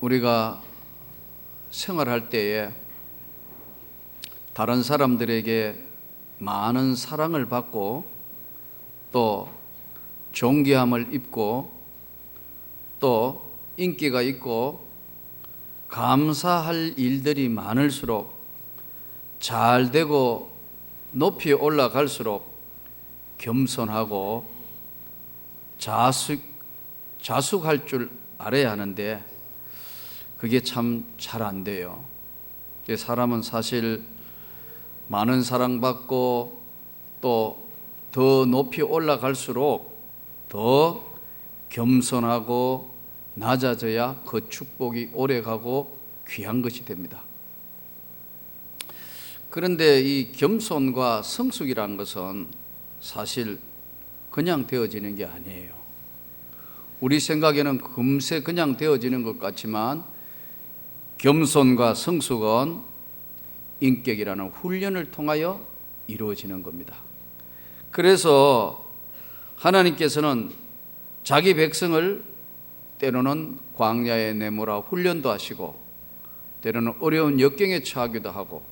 우리가 생활할 때에 다른 사람들에게 많은 사랑을 받고 또 존귀함을 입고 또 인기가 있고 감사할 일들이 많을수록 잘 되고 높이 올라갈수록 겸손하고 자숙 자숙할 줄 알아야 하는데 그게 참 잘 안 돼요. 그 사람은 사실 많은 사랑받고 또 더 높이 올라갈수록 더 겸손하고 낮아져야 그 축복이 오래가고 귀한 것이 됩니다. 그런데 이 겸손과 성숙이란 것은 사실 그냥 되어지는 게 아니에요. 우리 생각에는 금세 그냥 되어지는 것 같지만 겸손과 성숙은 인격이라는 훈련을 통하여 이루어지는 겁니다. 그래서 하나님께서는 자기 백성을 때로는 광야에 내모라 훈련도 하시고 때로는 어려운 역경에 처하기도 하고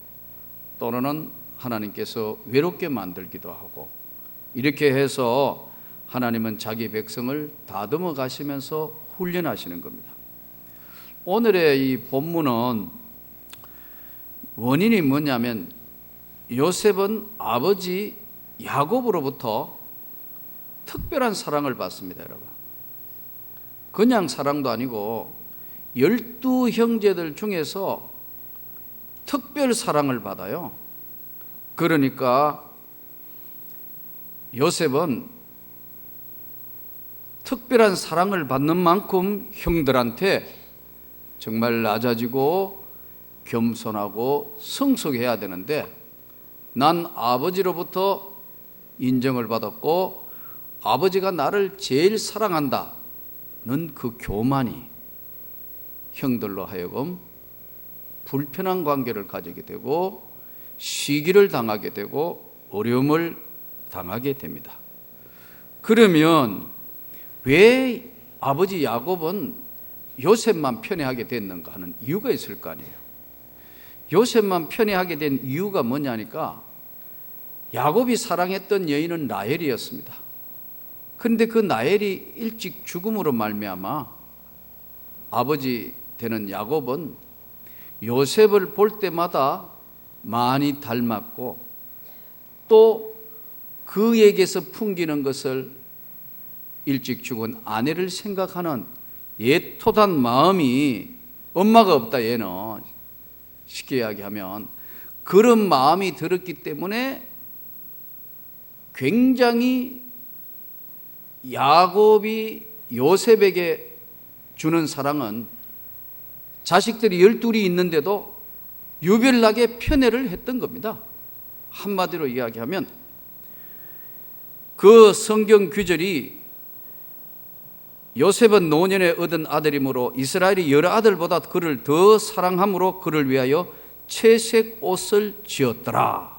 또는 하나님께서 외롭게 만들기도 하고 이렇게 해서 하나님은 자기 백성을 다듬어 가시면서 훈련하시는 겁니다. 오늘의 이 본문은 원인이 뭐냐면 요셉은 아버지 야곱으로부터 특별한 사랑을 받습니다, 여러분. 그냥 사랑도 아니고 열두 형제들 중에서 특별 사랑을 받아요. 그러니까 요셉은 특별한 사랑을 받는 만큼 형들한테 정말 낮아지고 겸손하고 성숙해야 되는데 난 아버지로부터 인정을 받았고 아버지가 나를 제일 사랑한다는 그 교만이 형들로 하여금 불편한 관계를 가지게 되고 시기를 당하게 되고 어려움을 당하게 됩니다. 그러면 왜 아버지 야곱은 요셉만 편애하게 됐는가 하는 이유가 있을 거 아니에요. 요셉만 편애하게 된 이유가 뭐냐니까 야곱이 사랑했던 여인은 라헬이었습니다. 그런데 그 라헬이 일찍 죽음으로 말미암아 아버지 되는 야곱은 요셉을 볼 때마다 많이 닮았고 또 그에게서 풍기는 것을 일찍 죽은 아내를 생각하는 옛토단 마음이 엄마가 없다 얘는 쉽게 이야기하면 그런 마음이 들었기 때문에 굉장히 야곱이 요셉에게 주는 사랑은 자식들이 열둘이 있는데도 유별나게 편애를 했던 겁니다. 한마디로 이야기하면 그 성경 규절이 요셉은 노년에 얻은 아들이므로 이스라엘이 여러 아들보다 그를 더 사랑함으로 그를 위하여 채색 옷을 지었더라.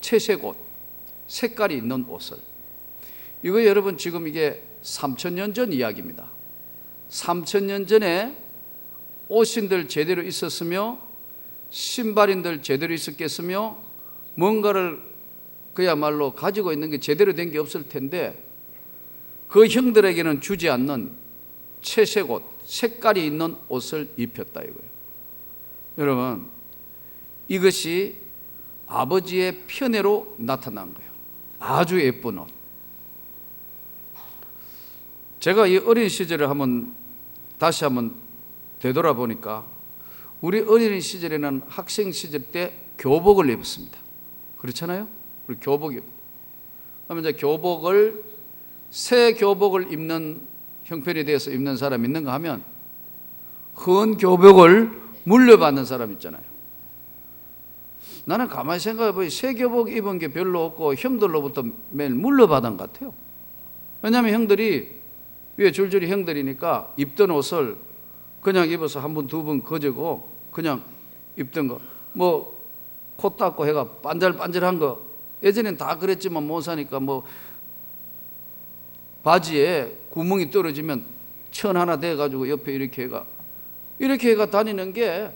채색 옷. 색깔이 있는 옷을. 이거 여러분 지금 이게 3천년 전 이야기입니다. 3천년 전에 옷신들 제대로 있었으며 신발인들 제대로 있었겠으며 뭔가를 그야말로 가지고 있는 게 제대로 된 게 없을 텐데 그 형들에게는 주지 않는 채색 옷, 색깔이 있는 옷을 입혔다 이거예요. 여러분, 이것이 아버지의 편애로 나타난 거예요. 아주 예쁜 옷. 제가 이 어린 시절을 한번 다시 한번 되돌아보니까 우리 어린 시절에는 학생 시절 때 교복을 입었습니다. 그렇잖아요? 우리 교복 입. 그러면 이제 교복을 새 교복을 입는 형편이 되어서 입는 사람 있는가 하면 헌 교복을 물려받는 사람 있잖아요. 나는 가만히 생각해 보니 새 교복 입은 게 별로 없고 형들로부터 매일 물려받은 것 같아요. 왜냐하면 형들이 위에 줄줄이 형들이니까 입던 옷을 그냥 입어서 한 번, 두 번 거저고 그냥 입던 거. 뭐, 코 닦고 해가 반질반질한 거. 예전엔 다 그랬지만 못 사니까 뭐, 바지에 구멍이 떨어지면 천 하나 돼가지고 옆에 이렇게 해가 이렇게 해가 다니는 게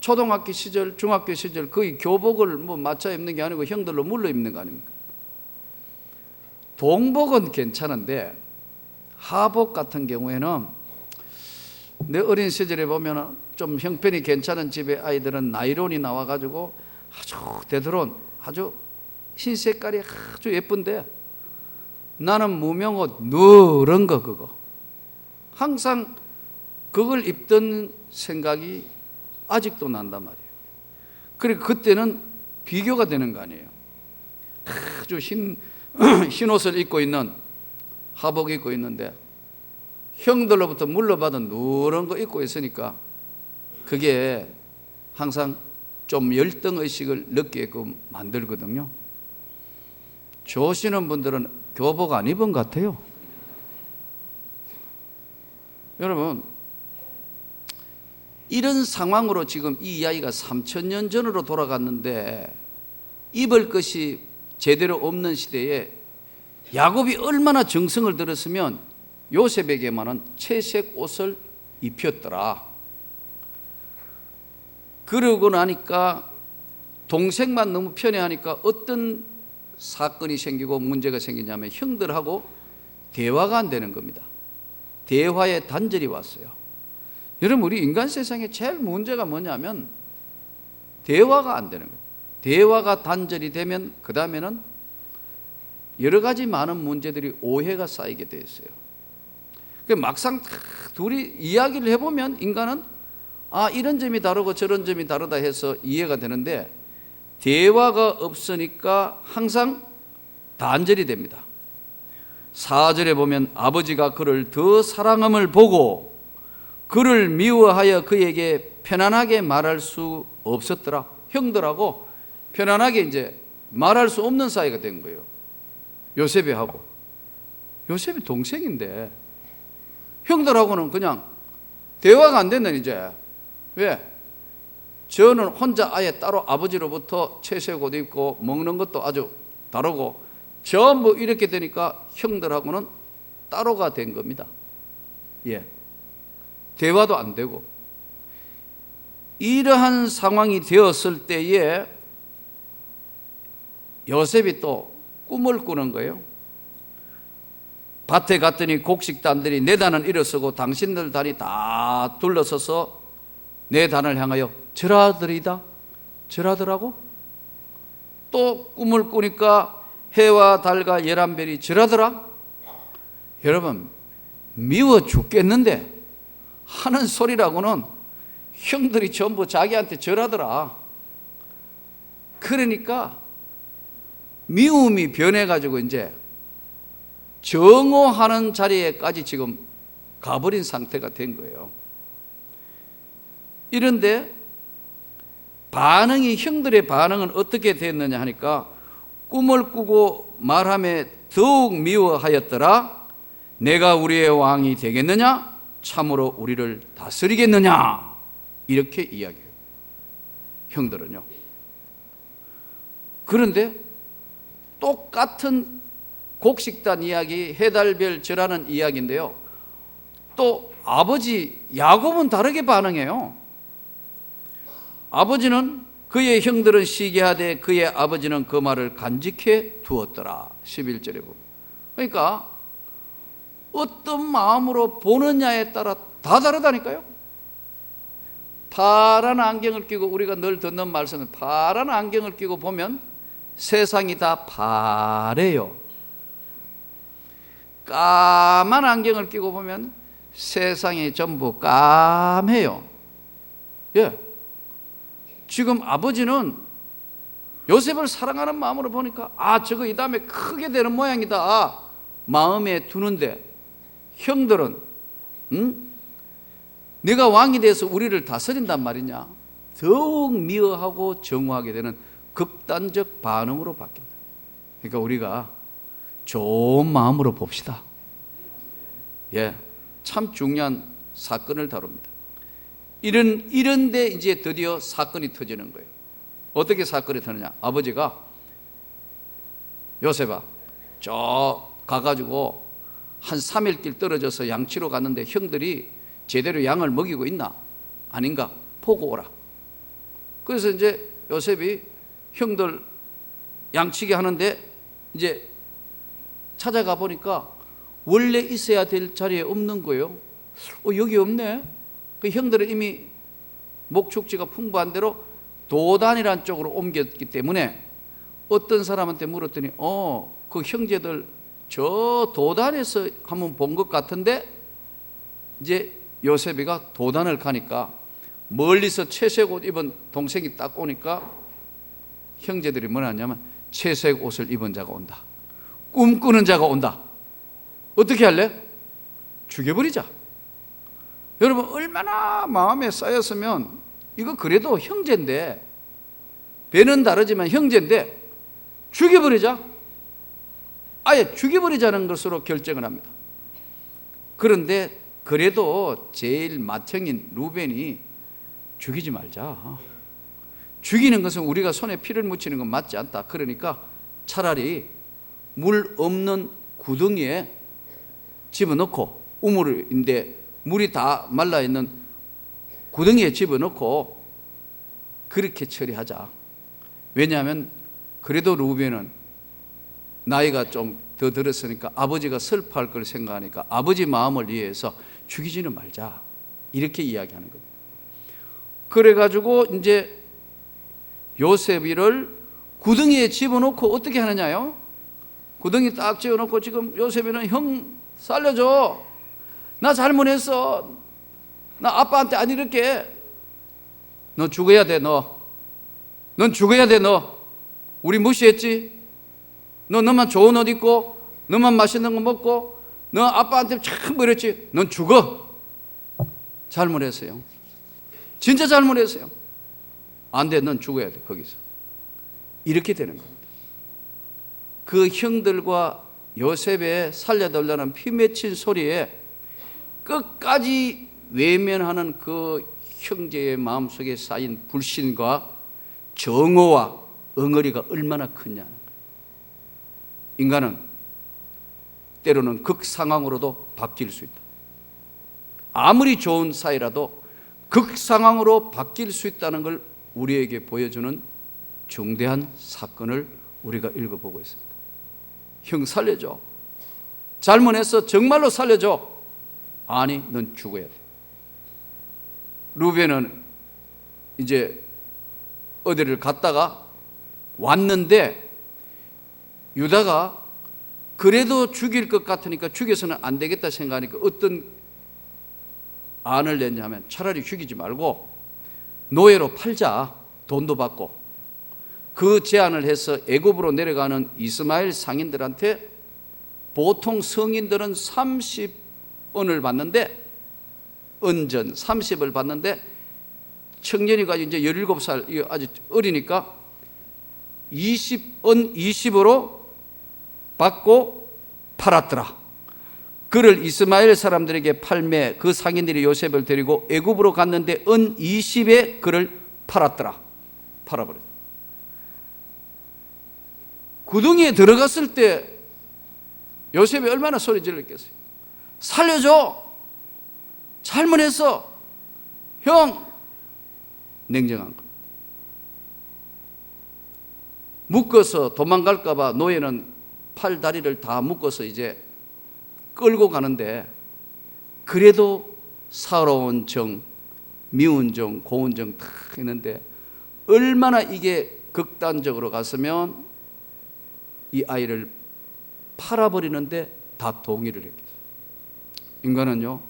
초등학교 시절, 중학교 시절 거의 교복을 뭐 맞춰 입는 게 아니고 형들로 물러 입는 거 아닙니까? 동복은 괜찮은데 하복 같은 경우에는 내 어린 시절에 보면 좀 형편이 괜찮은 집의 아이들은 나이론이 나와가지고 아주 되도록 아주 흰 색깔이 아주 예쁜데 나는 무명옷 누런 거 그거 항상 그걸 입던 생각이 아직도 난단 말이에요. 그리고 그때는 비교가 되는 거 아니에요. 아주 흰, 흰 옷을 입고 있는 하복 입고 있는데 형들로부터 물려받은 누런 거 입고 있으니까 그게 항상 좀 열등 의식을 느끼게끔 만들거든요. 조시는 분들은 교복 안 입은 것 같아요. 여러분, 이런 상황으로 지금 이 이야기가 3천년 전으로 돌아갔는데 입을 것이 제대로 없는 시대에 야곱이 얼마나 정성을 들였으면 요셉에게만은 채색 옷을 입혔더라. 그러고 나니까 동생만 너무 편애하니까 어떤 사건이 생기고 문제가 생기냐면 형들하고 대화가 안 되는 겁니다. 대화의 단절이 왔어요. 여러분 우리 인간 세상에 제일 문제가 뭐냐면 대화가 안 되는 거예요. 대화가 단절이 되면 그 다음에는 여러 가지 많은 문제들이 오해가 쌓이게 돼 있어요. 그 막상 둘이 이야기를 해보면 인간은 아 이런 점이 다르고 저런 점이 다르다 해서 이해가 되는데 대화가 없으니까 항상 단절이 됩니다. 4절에 보면 아버지가 그를 더 사랑함을 보고 그를 미워하여 그에게 편안하게 말할 수 없었더라. 형들하고 편안하게 이제 말할 수 없는 사이가 된 거예요. 요셉이 하고. 요셉이 동생인데 형들하고는 그냥 대화가 안 된다 이제. 왜? 저는 혼자 아예 따로 아버지로부터 채색 옷 입고 먹는 것도 아주 다르고 전부 이렇게 되니까 형들하고는 따로가 된 겁니다. 예. 대화도 안 되고. 이러한 상황이 되었을 때에 요셉이 또 꿈을 꾸는 거예요. 밭에 갔더니 곡식단들이 내 단은 일어서고 당신들 단이 다 둘러서서 내 단을 향하여 절하더이다 절하더라고? 또 꿈을 꾸니까 해와 달과 열한별이 절하더라? 여러분 미워 죽겠는데 하는 소리라고는 형들이 전부 자기한테 절하더라. 그러니까 미움이 변해가지고 이제 정오하는 자리에까지 지금 가버린 상태가 된 거예요. 이런데 반응이 형들의 반응은 어떻게 됐느냐 하니까 꿈을 꾸고 말함에 더욱 미워하였더라. 내가 우리의 왕이 되겠느냐? 참으로 우리를 다스리겠느냐? 이렇게 이야기해요. 형들은요. 그런데 똑같은 곡식단 이야기, 해달별 절하는 이야기인데요. 또 아버지 야곱은 다르게 반응해요. 아버지는 그의 형들은 시기하되 그의 아버지는 그 말을 간직해 두었더라. 11절에 보면. 그러니까 어떤 마음으로 보느냐에 따라 다 다르다니까요. 파란 안경을 끼고 우리가 늘 듣는 말씀은 파란 안경을 끼고 보면 세상이 다 파래요. 까만 안경을 끼고 보면 세상이 전부 까매요. 예. 지금 아버지는 요셉을 사랑하는 마음으로 보니까 아 저거 이 다음에 크게 되는 모양이다. 마음에 두는데 형들은 응? 네가 왕이 돼서 우리를 다스린단 말이냐? 더욱 미워하고 정오하게 되는 극단적 반응으로 바뀐다. 그러니까 우리가 좋은 마음으로 봅시다. 예, 참 중요한 사건을 다룹니다 이런 이런데 이제 드디어 사건이 터지는 거예요. 어떻게 사건이 터느냐? 아버지가 요셉아 저 가가지고 한 3일 길 떨어져서 양치로 갔는데 형들이 제대로 양을 먹이고 있나 아닌가 보고 오라. 그래서 이제 요셉이 형들 양치기 하는데 이제 찾아가 보니까 원래 있어야 될 자리에 없는 거예요. 어, 여기 없네. 그 형들은 이미 목축지가 풍부한 대로 도단이란 쪽으로 옮겼기 때문에 어떤 사람한테 물었더니 어, 그 형제들 저 도단에서 한번 본 것 같은데 이제 요셉이가 도단을 가니까 멀리서 채색 옷 입은 동생이 딱 오니까 형제들이 뭐라 하냐면 채색 옷을 입은 자가 온다. 꿈꾸는 자가 온다. 어떻게 할래? 죽여버리자. 여러분 얼마나 마음에 쌓였으면 이거 그래도 형제인데 배는 다르지만 형제인데 죽여버리자. 아예 죽여버리자는 것으로 결정을 합니다. 그런데 그래도 제일 맏형인 루벤이 죽이지 말자. 죽이는 것은 우리가 손에 피를 묻히는 건 맞지 않다. 그러니까 차라리 물 없는 구덩이에 집어넣고 우물인데 물이 다 말라 있는 구덩이에 집어넣고 그렇게 처리하자. 왜냐하면 그래도 루벤은 나이가 좀 더 들었으니까 아버지가 슬퍼할 걸 생각하니까 아버지 마음을 위해서 죽이지는 말자. 이렇게 이야기하는 겁니다. 그래가지고 이제 요셉이를 구덩이에 집어넣고 어떻게 하느냐요? 구덩이 딱 집어넣고 지금 요셉이는 형 살려줘. 나 잘못했어. 나 아빠한테 안 이렇게. 너 죽어야 돼, 너. 넌 죽어야 돼, 너. 우리 무시했지? 너 너만 좋은 옷 입고, 너만 맛있는 거 먹고, 너 아빠한테 참 그랬지? 넌 죽어. 잘못했어요. 진짜 잘못했어요. 안 돼, 넌 죽어야 돼, 거기서. 이렇게 되는 겁니다. 그 형들과 요셉의 살려달라는 피 맺힌 소리에 끝까지 외면하는 그 형제의 마음속에 쌓인 불신과 정오와 엉어리가 얼마나 크냐는. 인간은 때로는 극상황으로도 바뀔 수 있다. 아무리 좋은 사이라도 극상황으로 바뀔 수 있다는 걸 우리에게 보여주는 중대한 사건을 우리가 읽어보고 있습니다. 형 살려줘. 잘못했어. 정말로 살려줘. 아니, 넌 죽어야 돼. 루벤은 이제 어디를 갔다가 왔는데 유다가 그래도 죽일 것 같으니까 죽여서는 안 되겠다 생각하니까 어떤 안을 냈냐면 차라리 죽이지 말고 노예로 팔자 돈도 받고 그 제안을 해서 애굽으로 내려가는 이스마엘 상인들한테 보통 성인들은 30 원을 받는데 은전 30을 받는데 청년이가 이제 17살 이거 아주 어리니까 20원 20으로 받고 팔았더라. 그를 이스마엘 사람들에게 팔매 그 상인들이 요셉을 데리고 애굽으로 갔는데 은 20에 그를 팔았더라. 팔아버렸다. 구덩이에 들어갔을 때 요셉이 얼마나 소리 질렀겠어요. 살려줘. 잘못했어. 형. 냉정한 거. 묶어서 도망갈까봐 노예는 팔 다리를 다 묶어서 이제 끌고 가는데 그래도 사로운 정, 미운 정, 고운 정 다 있는데 얼마나 이게 극단적으로 갔으면 이 아이를 팔아버리는데 다 동의를 했겠어요. 인간은요,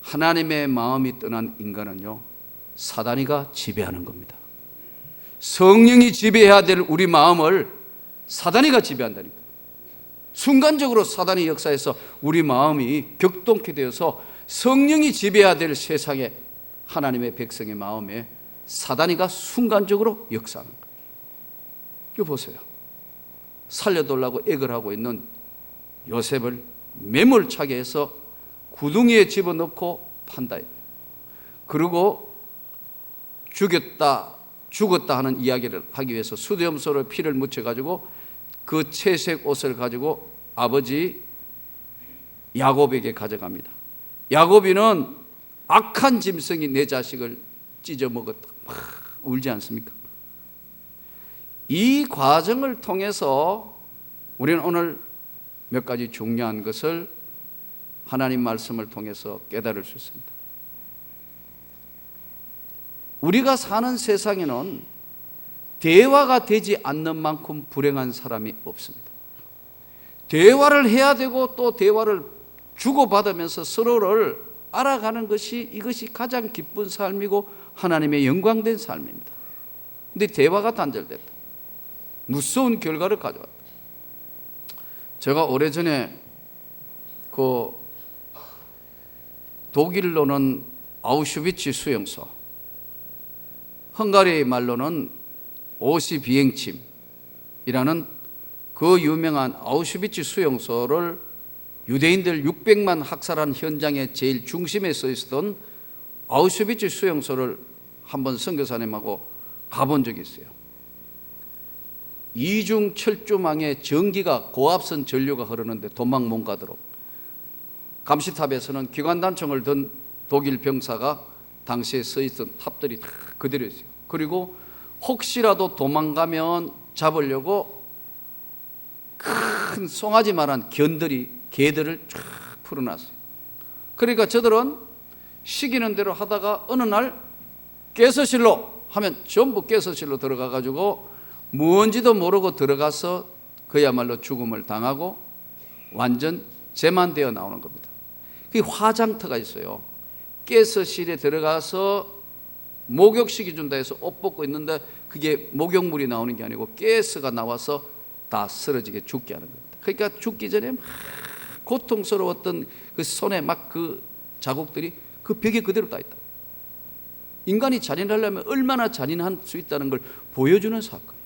하나님의 마음이 떠난 인간은요, 사단이가 지배하는 겁니다. 성령이 지배해야 될 우리 마음을 사단이가 지배한다니까. 순간적으로 사단의 역사에서 우리 마음이 격동케 되어서 성령이 지배해야 될 세상에 하나님의 백성의 마음에 사단이가 순간적으로 역사하는 거예요. 보세요. 살려달라고 애걸 하고 있는 요셉을 매몰차게 해서 구덩이에 집어넣고 판다. 그리고 죽였다, 죽었다 하는 이야기를 하기 위해서 수염소로 피를 묻혀가지고 그 채색 옷을 가지고 아버지 야곱에게 가져갑니다. 야곱이는 악한 짐승이 내 자식을 찢어 먹었다. 막 울지 않습니까? 이 과정을 통해서 우리는 오늘 몇 가지 중요한 것을 하나님 말씀을 통해서 깨달을 수 있습니다. 우리가 사는 세상에는 대화가 되지 않는 만큼 불행한 사람이 없습니다. 대화를 해야 되고 또 대화를 주고받으면서 서로를 알아가는 것이 이것이 가장 기쁜 삶이고 하나님의 영광된 삶입니다. 근데 대화가 단절됐다. 무서운 결과를 가져왔다. 제가 오래전에 그 독일로는 아우슈비츠 수용소, 헝가리 말로는 오시 비행침이라는 그 유명한 아우슈비츠 수용소를 유대인들 600만 학살한 현장의 제일 중심에 서 있었던 아우슈비츠 수용소를 한번 선교사님하고 가본 적이 있어요. 이중 철조망에 전기가 고압선 전류가 흐르는데 도망 못 가도록 감시탑에서는 기관단총을 든 독일 병사가 당시에 서 있던 탑들이 다 그대로 있어요. 그리고 혹시라도 도망가면 잡으려고 큰 송아지만한 견들이 개들을 쫙 풀어놨어요. 그러니까 저들은 시키는 대로 하다가 어느 날 깨서실로 하면 전부 깨서실로 들어가 가지고 뭔지도 모르고 들어가서 그야말로 죽음을 당하고 완전 재만되어 나오는 겁니다. 그 화장터가 있어요. 깨서실에 들어가서 목욕시켜 준다 해서 옷 벗고 있는데 그게 목욕물이 나오는 게 아니고 가스가 나와서 다 쓰러지게 죽게 하는 겁니다. 그러니까 죽기 전에 막 고통스러웠던 그 손에 막 그 자국들이 그 벽에 그대로 다 있다. 인간이 잔인하려면 얼마나 잔인할 수 있다는 걸 보여주는 사건이에요.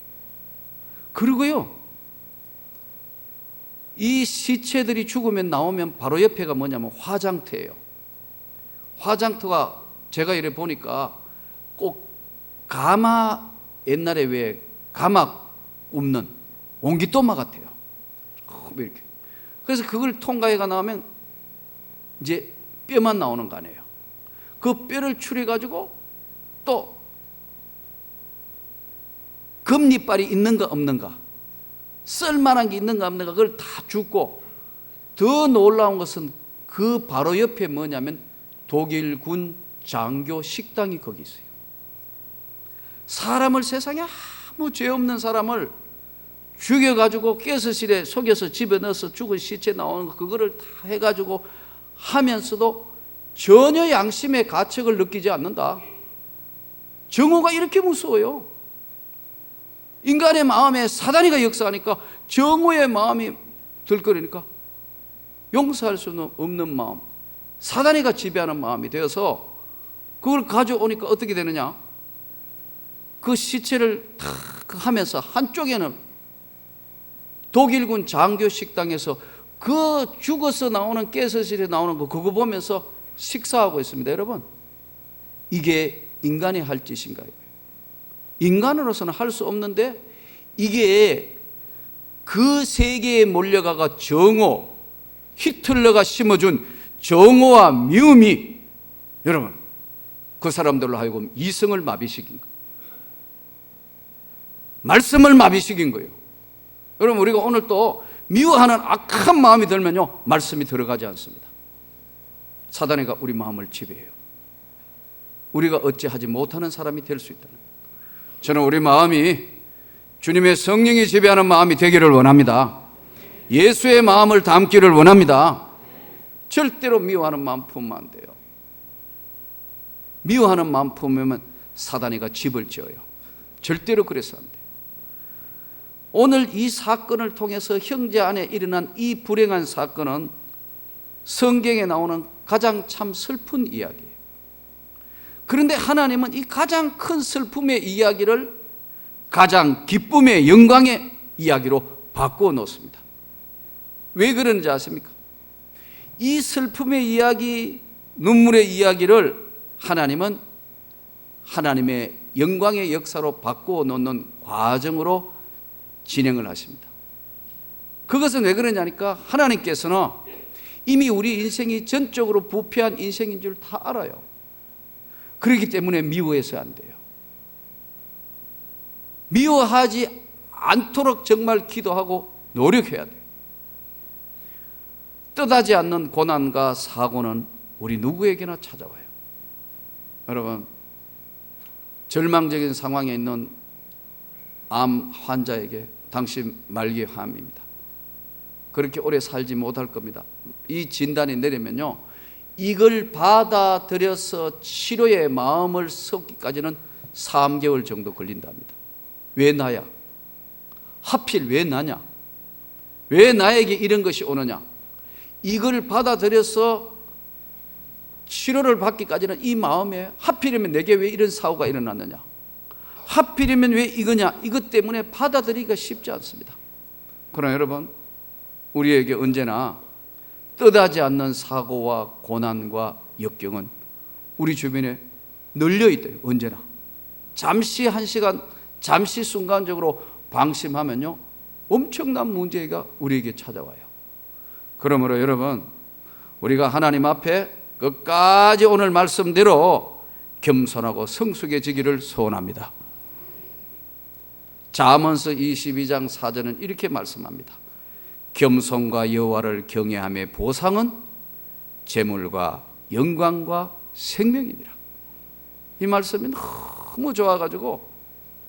그리고요, 이 시체들이 죽으면 나오면 바로 옆에가 뭐냐면 화장터예요. 화장터가 제가 이래 보니까 꼭 가마 옛날에 왜 가마 굽는 옹기또마 같아요. 이렇게. 그래서 그걸 통과해가 나오면 이제 뼈만 나오는 거 아니에요. 그 뼈를 추려 가지고 또 금리빨이 있는가 없는가 쓸만한 게 있는가 없는가 그걸 다 줍고 더 놀라운 것은 그 바로 옆에 뭐냐면 독일군 장교 식당이 거기 있어요. 사람을 세상에 아무 죄 없는 사람을 죽여가지고 깨서실에 속여서 집에 넣어서 죽은 시체 나오는 거 그거를 다 해가지고 하면서도 전혀 양심의 가책을 느끼지 않는다. 정오가 이렇게 무서워요. 인간의 마음에 사단이가 역사하니까 정오의 마음이 들끓으니까 용서할 수는 없는 마음, 사단이가 지배하는 마음이 되어서 그걸 가져오니까 어떻게 되느냐? 그 시체를 탁 하면서 한쪽에는 독일군 장교 식당에서 그 죽어서 나오는 깨서실에 나오는 거 그거 보면서 식사하고 있습니다, 여러분. 이게 인간이 할 짓인가요? 인간으로서는 할 수 없는데 이게 그 세계에 몰려가가 정오, 히틀러가 심어준 정오와 미움이 여러분 그 사람들로 하여금 이성을 마비시킨 거예요. 말씀을 마비시킨 거예요. 여러분 우리가 오늘 또 미워하는 악한 마음이 들면요 말씀이 들어가지 않습니다. 사단이가 우리 마음을 지배해요. 우리가 어찌하지 못하는 사람이 될 수 있다는. 저는 우리 마음이 주님의 성령이 지배하는 마음이 되기를 원합니다. 예수의 마음을 담기를 원합니다. 절대로 미워하는 마음 품으면 안 돼요. 미워하는 마음 품으면 사단이가 집을 지어요. 절대로 그래서 안 돼. 오늘 이 사건을 통해서 형제 안에 일어난 이 불행한 사건은 성경에 나오는 가장 참 슬픈 이야기예요. 그런데 하나님은 이 가장 큰 슬픔의 이야기를 가장 기쁨의 영광의 이야기로 바꾸어 놓습니다. 왜 그런지 아십니까? 이 슬픔의 이야기, 눈물의 이야기를 하나님은 하나님의 영광의 역사로 바꾸어 놓는 과정으로 진행을 하십니다. 그것은 왜 그러냐니까 하나님께서는 이미 우리 인생이 전적으로 부패한 인생인 줄 다 알아요. 그렇기 때문에 미워해서 안 돼요. 미워하지 않도록 정말 기도하고 노력해야 돼요. 뜻하지 않는 고난과 사고는 우리 누구에게나 찾아와요. 여러분, 절망적인 상황에 있는 암 환자에게 당신 말기 암입니다. 그렇게 오래 살지 못할 겁니다. 이 진단이 내리면요. 이걸 받아들여서 치료의 마음을 섞기까지는 3개월 정도 걸린답니다. 왜 나야? 하필 왜 나냐? 왜 나에게 이런 것이 오느냐? 이걸 받아들여서 치료를 받기까지는 이 마음에 하필이면 내게 왜 이런 사고가 일어났느냐? 하필이면 왜 이거냐? 이것 때문에 받아들이기가 쉽지 않습니다. 그러나 여러분, 우리에게 언제나 뜻하지 않는 사고와 고난과 역경은 우리 주변에 널려 있대요. 언제나. 잠시 한 시간, 잠시 순간적으로 방심하면요. 엄청난 문제가 우리에게 찾아와요. 그러므로 여러분, 우리가 하나님 앞에 끝까지 오늘 말씀대로 겸손하고 성숙해지기를 소원합니다. 잠언서 22장 4절은 이렇게 말씀합니다. 겸손과 여호와를 경외함의 보상은 재물과 영광과 생명이니라. 이 말씀이 너무 좋아가지고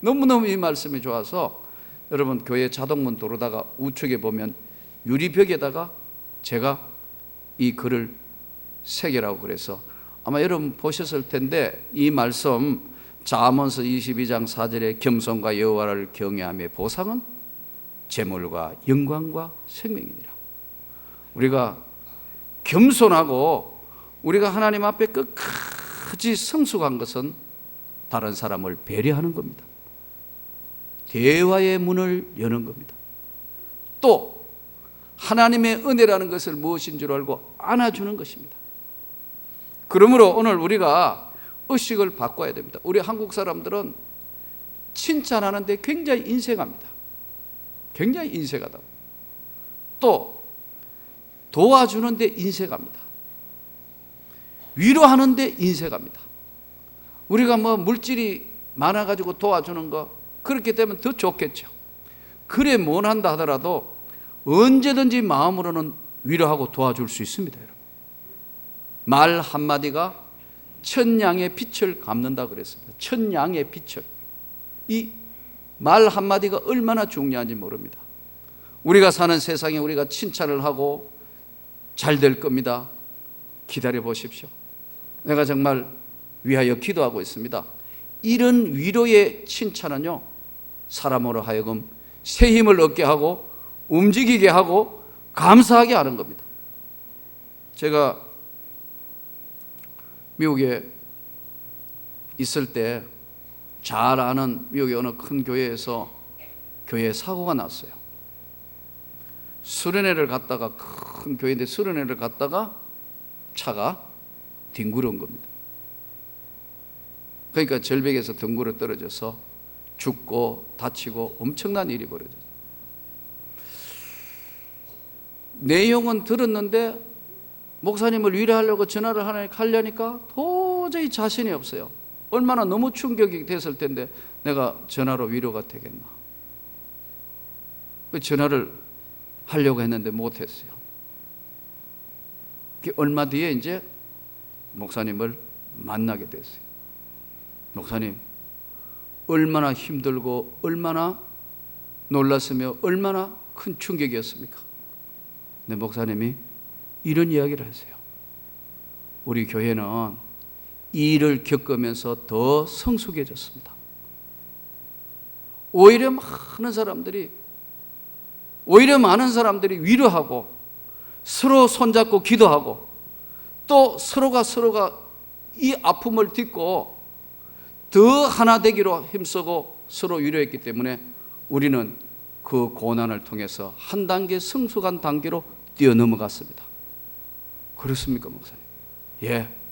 너무너무 이 말씀이 좋아서 여러분 교회 자동문 도로다가 우측에 보면 유리벽에다가 제가 이 글을 새겨라고 그래서 아마 여러분 보셨을 텐데 이 말씀 잠언서 22장 4절에 겸손과 여호와를 경외함의 보상은 재물과 영광과 생명이니라. 우리가 겸손하고 우리가 하나님 앞에 끝까지 성숙한 것은 다른 사람을 배려하는 겁니다. 대화의 문을 여는 겁니다. 또 하나님의 은혜라는 것을 무엇인 줄 알고 안아주는 것입니다. 그러므로 오늘 우리가 의식을 바꿔야 됩니다. 우리 한국 사람들은 칭찬하는데 굉장히 인색합니다. 굉장히 인색하다. 또 도와주는데 인색합니다. 위로하는데 인색합니다. 우리가 뭐 물질이 많아가지고 도와주는 거 그렇게 되면 더 좋겠죠. 그래 못한다 하더라도 언제든지 마음으로는 위로하고 도와줄 수 있습니다, 여러분. 말 한마디가 천냥의 빛을 갚는다 그랬습니다. 천냥의 빛을. 이 말 한마디가 얼마나 중요한지 모릅니다. 우리가 사는 세상에 우리가 칭찬을 하고 잘 될 겁니다. 기다려 보십시오. 내가 정말 위하여 기도하고 있습니다. 이런 위로의 칭찬은요, 사람으로 하여금 새 힘을 얻게 하고 움직이게 하고 감사하게 하는 겁니다. 제가 미국에 있을 때 잘 아는 미국의 어느 큰 교회에서 교회 사고가 났어요. 수련회를 갔다가 큰 교회인데 수련회를 갔다가 차가 뒹굴은 겁니다. 그러니까 절벽에서 덩굴어 떨어져서 죽고 다치고 엄청난 일이 벌어졌어요. 내용은 들었는데 목사님을 위로하려고 전화를 하려니까 도저히 자신이 없어요. 얼마나 너무 충격이 됐을 텐데 내가 전화로 위로가 되겠나. 그 전화를 하려고 했는데 못했어요. 얼마 뒤에 이제 목사님을 만나게 됐어요. 목사님, 얼마나 힘들고 얼마나 놀랐으며 얼마나 큰 충격이었습니까? 네, 목사님이 이런 이야기를 하세요. 우리 교회는 이 일을 겪으면서 더 성숙해졌습니다. 오히려 많은 사람들이 오히려 많은 사람들이 위로하고 서로 손잡고 기도하고 또 서로가 서로가 이 아픔을 딛고 더 하나 되기로 힘쓰고 서로 위로했기 때문에 우리는 그 고난을 통해서 한 단계 성숙한 단계로 뛰어넘어갔습니다. 그렇습니까, 목사님? 예.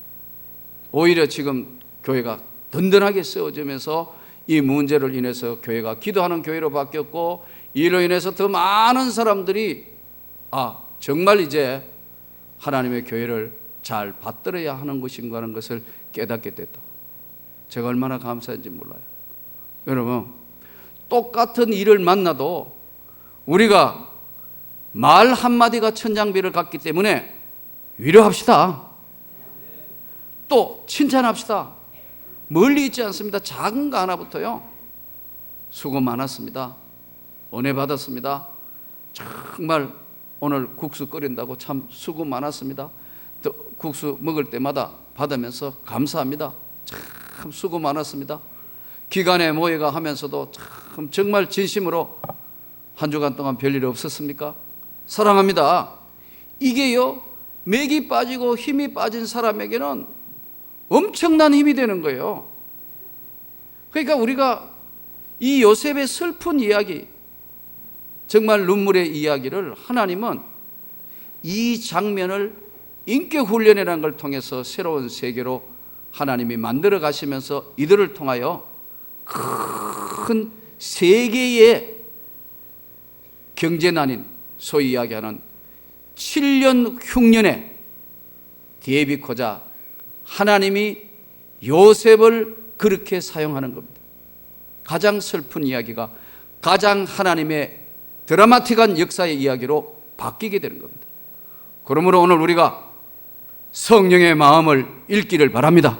오히려 지금 교회가 든든하게 세워지면서 이 문제를 인해서 교회가 기도하는 교회로 바뀌었고 이로 인해서 더 많은 사람들이 아, 정말 이제 하나님의 교회를 잘 받들어야 하는 것인가 하는 것을 깨닫게 됐다. 제가 얼마나 감사한지 몰라요. 여러분, 똑같은 일을 만나도 우리가 말 한마디가 천장비를 갖기 때문에 위로합시다. 또 칭찬합시다. 멀리 있지 않습니다. 작은 거 하나부터요. 수고 많았습니다. 은혜 받았습니다. 정말 오늘 국수 끓인다고 참 수고 많았습니다. 또 국수 먹을 때마다 받으면서 감사합니다. 참 수고 많았습니다. 기간에 모여가 하면서도 참 정말 진심으로 한 주간 동안 별일 없었습니까? 사랑합니다. 이게요, 맥이 빠지고 힘이 빠진 사람에게는 엄청난 힘이 되는 거예요. 그러니까 우리가 이 요셉의 슬픈 이야기, 정말 눈물의 이야기를 하나님은 이 장면을 인격 훈련이라는 걸 통해서 새로운 세계로 하나님이 만들어 가시면서 이들을 통하여 큰 세계의 경제난인 소위 이야기하는 7년 흉년에 대비코자 하나님이 요셉을 그렇게 사용하는 겁니다. 가장 슬픈 이야기가 가장 하나님의 드라마틱한 역사의 이야기로 바뀌게 되는 겁니다. 그러므로 오늘 우리가 성령의 마음을 읽기를 바랍니다.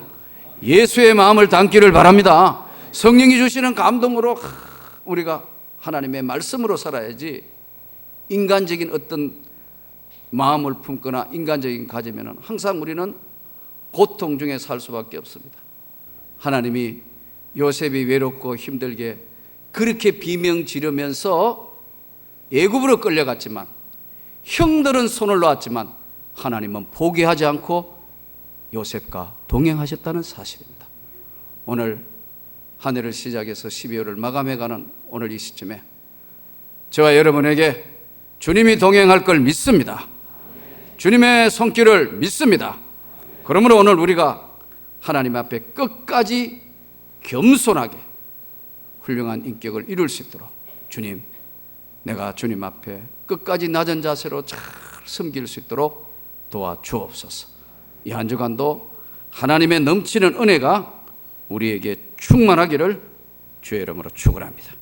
예수의 마음을 담기를 바랍니다. 성령이 주시는 감동으로 우리가 하나님의 말씀으로 살아야지 인간적인 어떤 마음을 품거나 인간적인 가지면 항상 우리는 고통 중에 살 수밖에 없습니다. 하나님이 요셉이 외롭고 힘들게 그렇게 비명 지르면서 애굽으로 끌려갔지만 형들은 손을 놓았지만 하나님은 포기하지 않고 요셉과 동행하셨다는 사실입니다. 오늘 한 해를 시작해서 12월을 마감해가는 오늘 이 시점에 저와 여러분에게 주님이 동행할 걸 믿습니다. 주님의 손길을 믿습니다. 그러므로 오늘 우리가 하나님 앞에 끝까지 겸손하게 훌륭한 인격을 이룰 수 있도록 주님, 내가 주님 앞에 끝까지 낮은 자세로 잘 섬길 수 있도록 도와주옵소서. 이 한 주간도 하나님의 넘치는 은혜가 우리에게 충만하기를 주의 이름으로 축원합니다.